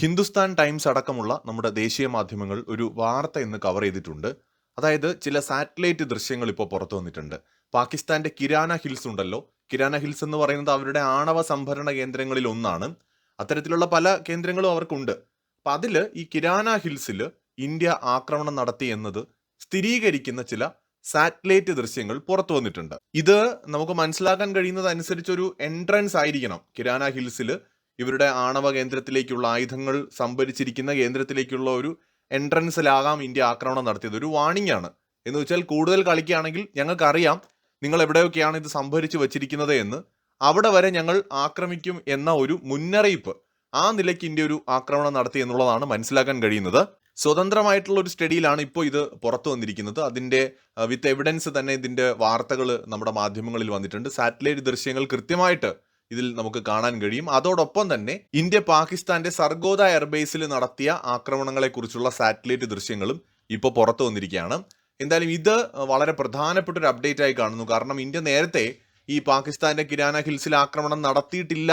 Hindustan times അടക്കമുള്ള നമ്മുടെ ദേശീയ മാധ്യമങ്ങൾ ഒരു വാർത്ത ഇന്ന് കവർ ചെയ്തിട്ടുണ്ട്. അതായത് ചില സാറ്റലൈറ്റ് ദൃശ്യങ്ങൾ ഇപ്പോൾ പുറത്തു വന്നിട്ടുണ്ട്. പാകിസ്ഥാന്റെ കിരാന ഹിൽസ് ഉണ്ടല്ലോ. കിരാന ഹിൽസ് എന്ന് പറയുന്നത് അവരുടെ ആണവ സംഭരണ കേന്ദ്രങ്ങളിൽ ഒന്നാണ്. അത്തരത്തിലുള്ള പല കേന്ദ്രങ്ങളും അവർക്കുണ്ട്. അപ്പം അതിൽ ഈ കിരാന ഹിൽസിൽ ഇന്ത്യ ആക്രമണം നടത്തി എന്നത് സ്ഥിരീകരിക്കുന്ന ചില സാറ്റലൈറ്റ് ദൃശ്യങ്ങൾ പുറത്തു വന്നിട്ടുണ്ട്. ഇത് നമുക്ക് മനസ്സിലാക്കാൻ കഴിയുന്നത് അനുസരിച്ച് ഒരു എൻട്രൻസ് ആയിരിക്കണം. കിരാന ഹിൽസിൽ ഇവരുടെ ആണവ കേന്ദ്രത്തിലേക്കുള്ള ആയുധങ്ങൾ സംഭരിച്ചിരിക്കുന്ന കേന്ദ്രത്തിലേക്കുള്ള ഒരു എൻട്രൻസിലാകാം ഇന്ത്യ ആക്രമണം നടത്തിയത്. ഒരു വാണിംഗ് ആണ്. എന്ന് വെച്ചാൽ കൂടുതൽ കളിക്കുകയാണെങ്കിൽ ഞങ്ങൾക്കറിയാം നിങ്ങൾ എവിടെയൊക്കെയാണ് ഇത് സംഭരിച്ചു വച്ചിരിക്കുന്നത് എന്ന്. അവിടെ വരെ ഞങ്ങൾ ആക്രമിക്കും എന്ന ഒരു മുന്നറിയിപ്പ് ആ നിലയ്ക്ക് ഇന്ത്യ ഒരു ആക്രമണം നടത്തി എന്നുള്ളതാണ് മനസ്സിലാക്കാൻ കഴിയുന്നത്. സ്വതന്ത്രമായിട്ടുള്ള ഒരു സ്റ്റഡിയിലാണ് ഇപ്പോൾ ഇത് പുറത്തു വന്നിരിക്കുന്നത്. അതിന്റെ വിത്ത് എവിഡൻസ് തന്നെ ഇതിന്റെ വാർത്തകൾ നമ്മുടെ മാധ്യമങ്ങളിൽ വന്നിട്ടുണ്ട്. സാറ്റലൈറ്റ് ദൃശ്യങ്ങൾ കൃത്യമായിട്ട് ഇതിൽ നമുക്ക് കാണാൻ കഴിയും. അതോടൊപ്പം തന്നെ ഇന്ത്യ പാകിസ്ഥാന്റെ സർഗോദ എയർബേസിൽ നടത്തിയ ആക്രമണങ്ങളെക്കുറിച്ചുള്ള സാറ്റലൈറ്റ് ദൃശ്യങ്ങളും ഇപ്പോൾ പുറത്തു വന്നിരിക്കുകയാണ്. എന്തായാലും ഇത് വളരെ പ്രധാനപ്പെട്ട ഒരു അപ്ഡേറ്റ് ആയി കാണുന്നു. കാരണം ഇന്ത്യ നേരത്തെ ഈ പാകിസ്ഥാന്റെ കിരാന ഹിൽസിൽ ആക്രമണം നടത്തിയിട്ടില്ല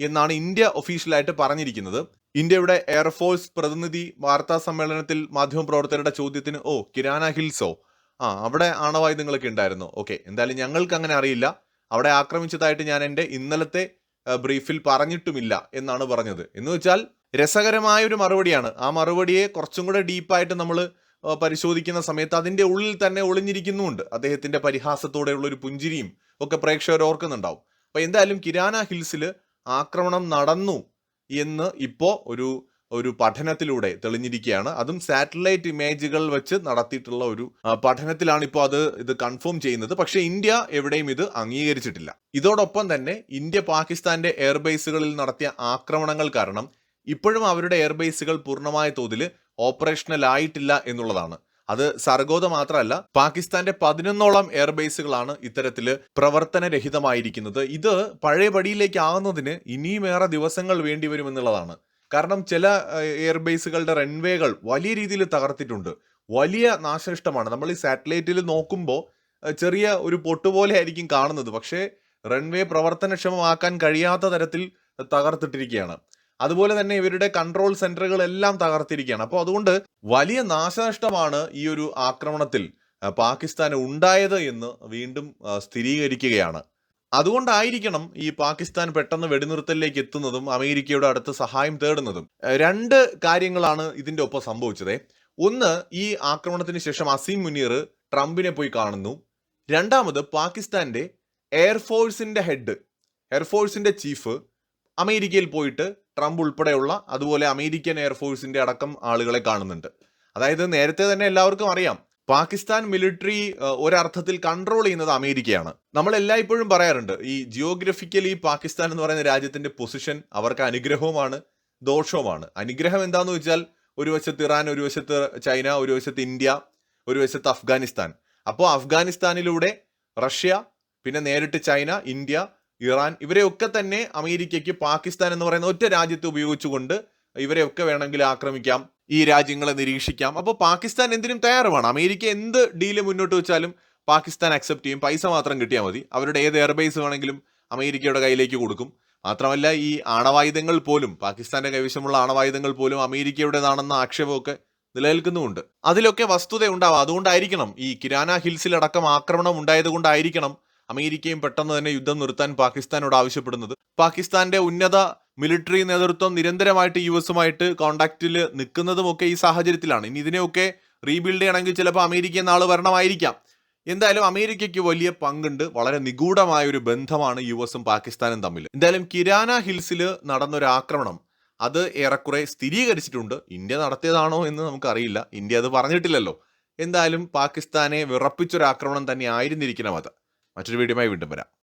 എന്നാണ് ഇന്ത്യ ഒഫീഷ്യലായിട്ട് പറഞ്ഞിരിക്കുന്നത്. ഇന്ത്യയുടെ എയർഫോഴ്സ് പ്രതിനിധി വാർത്താ സമ്മേളനത്തിൽ മാധ്യമപ്രവർത്തകരുടെ ചോദ്യത്തിന് ഓ കിരാന ഹിൽസോ? ആ അവിടെ ആണവായുധങ്ങളൊക്കെ ഉണ്ടായിരുന്നു? ഓക്കെ എന്തായാലും ഞങ്ങൾക്ക് അങ്ങനെ അറിയില്ല. അവിടെ ആക്രമിച്ചതായിട്ട് ഞാൻ എന്റെ ഇന്നലത്തെ ബ്രീഫിൽ പറഞ്ഞിട്ടുമില്ല എന്നാണ് പറഞ്ഞത്. എന്ന് വെച്ചാൽ രസകരമായ ഒരു മറുപടിയാണ്. ആ മറുപടിയെ കുറച്ചും കൂടെ ഡീപ്പായിട്ട് നമ്മൾ പരിശോധിക്കുന്ന സമയത്ത് അതിന്റെ ഉള്ളിൽ തന്നെ ഒളിഞ്ഞിരിക്കുന്നുമുണ്ട്. അദ്ദേഹത്തിന്റെ പരിഹാസത്തോടെയുള്ള ഒരു പുഞ്ചിരിയും ഒക്കെ പ്രേക്ഷകർ ഓർക്കുന്നുണ്ടാവും. അപ്പോൾ എന്തായാലും കിരാന ഹിൽസിൽ ആക്രമണം നടന്നു എന്ന് ഇപ്പോൾ ഒരു ഒരു പഠനത്തിലൂടെ തെളിഞ്ഞിരിക്കുകയാണ്. അതും സാറ്റലൈറ്റ് ഇമേജുകൾ വെച്ച് നടത്തിയിട്ടുള്ള ഒരു പഠനത്തിലാണ് ഇപ്പോൾ അത് ഇത് കൺഫേം ചെയ്യുന്നത്. പക്ഷേ ഇന്ത്യ എവിടെയും ഇത് അംഗീകരിച്ചിട്ടില്ല. ഇതോടൊപ്പം തന്നെ ഇന്ത്യ പാകിസ്ഥാന്റെ എയർബേസുകളിൽ നടത്തിയ ആക്രമണങ്ങൾ കാരണം ഇപ്പോഴും അവരുടെ എയർബേസുകൾ പൂർണമായ തോതിൽ ഓപ്പറേഷണൽ ആയിട്ടില്ല എന്നുള്ളതാണ്. അത് സർഗോദ മാത്രമല്ല പാകിസ്ഥാന്റെ പതിനൊന്നോളം എയർബേസുകളാണ് ഇത്തരത്തിൽ പ്രവർത്തനരഹിതമായിരിക്കുന്നത്. ഇത് പഴയ പടിയിലേക്ക് ആകുന്നതിന് ഇനിയും ഏറെ ദിവസങ്ങൾ വേണ്ടിവരുമെന്നുള്ളതാണ്. കാരണം ചില എയർബേസുകളുടെ റൺവേകൾ വലിയ രീതിയിൽ തകർത്തിട്ടുണ്ട്. വലിയ നാശനഷ്ടമാണ്. നമ്മൾ ഈ സാറ്റലൈറ്റിൽ നോക്കുമ്പോൾ ചെറിയ ഒരു പൊട്ടുപോലെ ആയിരിക്കും കാണുന്നത്. പക്ഷേ റൺവേ പ്രവർത്തനക്ഷമമാക്കാൻ കഴിയാത്ത തരത്തിൽ തകർത്തിട്ടിരിക്കുകയാണ്. അതുപോലെ തന്നെ ഇവരുടെ കൺട്രോൾ സെന്ററുകളെല്ലാം തകർത്തിരിക്കുകയാണ്. അപ്പോൾ അതുകൊണ്ട് വലിയ നാശനഷ്ടമാണ് ഈ ഒരു ആക്രമണത്തിൽ പാകിസ്ഥാന് ഉണ്ടായത് എന്ന് വീണ്ടും സ്ഥിരീകരിക്കുകയാണ്. അതുകൊണ്ടായിരിക്കണം ഈ പാകിസ്ഥാൻ പെട്ടെന്ന് വെടിനിർത്തലിലേക്ക് എത്തുന്നതും അമേരിക്കയുടെ അടുത്ത് സഹായം തേടുന്നതും. രണ്ട് കാര്യങ്ങളാണ് ഇതിന്റെ ഒപ്പം സംഭവിച്ചത്. ഒന്ന് ഈ ആക്രമണത്തിന് ശേഷം അസീം മുനീർ ട്രംപിനെ പോയി കാണുന്നു. രണ്ടാമത് പാകിസ്ഥാന്റെ എയർഫോഴ്സിന്റെ ഹെഡ് എയർഫോഴ്സിന്റെ ചീഫ് അമേരിക്കയിൽ പോയിട്ട് ട്രംപ് ഉൾപ്പെടെയുള്ള അതുപോലെ അമേരിക്കൻ എയർഫോഴ്സിന്റെ അടക്കം ആളുകളെ കാണുന്നുണ്ട്. അതായത് നേരത്തെ തന്നെ എല്ലാവർക്കും അറിയാം പാകിസ്ഥാൻ മിലിറ്ററി ഒരർത്ഥത്തിൽ കൺട്രോൾ ചെയ്യുന്നത് അമേരിക്കയാണ്. നമ്മൾ എല്ലായ്പ്പോഴും പറയാറുണ്ട് ഈ ജിയോഗ്രഫിക്കലി പാകിസ്ഥാൻ എന്ന് പറയുന്ന രാജ്യത്തിന്റെ പൊസിഷൻ അവർക്ക് അനുഗ്രഹവുമാണ് ദോഷവുമാണ്. അനുഗ്രഹം എന്താന്ന് വെച്ചാൽ ഒരു വശത്ത് ഇറാൻ ഒരു വശത്ത് ചൈന ഒരു വശത്ത് ഇന്ത്യ ഒരു വശത്ത് അഫ്ഗാനിസ്ഥാൻ. അപ്പോൾ അഫ്ഗാനിസ്ഥാനിലൂടെ റഷ്യ പിന്നെ നേരിട്ട് ചൈന ഇന്ത്യ ഇറാൻ ഇവരെയൊക്കെ തന്നെ അമേരിക്കയ്ക്ക് പാകിസ്ഥാൻ എന്ന് പറയുന്ന ഒറ്റ രാജ്യത്തെ ഉപയോഗിച്ചുകൊണ്ട് ഇവരെയൊക്കെ വേണമെങ്കിൽ ആക്രമിക്കാം. ഈ രാജ്യങ്ങളെ നിരീക്ഷിക്കാം. അപ്പോൾ പാകിസ്ഥാൻ എന്തിനും തയ്യാറുമാണ്? അമേരിക്ക എന്ത് ഡീൽ മുന്നോട്ട് വെച്ചാലും പാകിസ്ഥാൻ അക്സെപ്റ്റ് ചെയ്യും. പൈസ മാത്രം കിട്ടിയാൽ മതി. അവരുടെ ഏത് എയർബേസ് വേണമെങ്കിലും അമേരിക്കയുടെ കയ്യിലേക്ക് കൊടുക്കും. മാത്രമല്ല ഈ ആണവായുധങ്ങൾ പോലും പാകിസ്ഥാന്റെ കൈവശമുള്ള ആണവായുധങ്ങൾ പോലും അമേരിക്കയുടേതാണെന്ന ആക്ഷേപമൊക്കെ നിലനിൽക്കുന്നുമുണ്ട്. അതിലൊക്കെ വസ്തുത ഉണ്ടാവും. അതുകൊണ്ടായിരിക്കണം ഈ കിരാന ഹിൽസിലടക്കം ആക്രമണം ഉണ്ടായതുകൊണ്ടായിരിക്കണം അമേരിക്കയും പെട്ടെന്ന് തന്നെ യുദ്ധം നിർത്താൻ പാകിസ്ഥാനോട് ആവശ്യപ്പെടുന്നത്. പാകിസ്ഥാന്റെ ഉന്നത മിലിറ്ററി നേതൃത്വം നിരന്തരമായിട്ട് യു എസുമായിട്ട് കോണ്ടാക്റ്റിൽ നിൽക്കുന്നതുമൊക്കെ ഈ സാഹചര്യത്തിലാണ്. ഇനി ഇതിനെയൊക്കെ റീബിൽഡ് ചെയ്യണമെങ്കിൽ ചിലപ്പോൾ അമേരിക്ക നാൾ വരണമായിരിക്കാം. എന്തായാലും അമേരിക്കയ്ക്ക് വലിയ പങ്കുണ്ട്. വളരെ നിഗൂഢമായ ഒരു ബന്ധമാണ് യു എസും പാകിസ്ഥാനും തമ്മിൽ. എന്തായാലും കിരാന ഹിൽസിൽ നടന്നൊരു ആക്രമണം അത് ഏറെക്കുറെ സ്ഥിരീകരിച്ചിട്ടുണ്ട്. ഇന്ത്യ നടത്തിയതാണോ എന്ന് നമുക്കറിയില്ല. ഇന്ത്യ അത് പറഞ്ഞിട്ടില്ലല്ലോ. എന്തായാലും പാകിസ്ഥാനെ വിറപ്പിച്ചൊരാക്രമണം തന്നെ ആയിരുന്നിരിക്കണം അത്. മറ്റൊരു വീഡിയോയുമായി വീണ്ടും വരാം.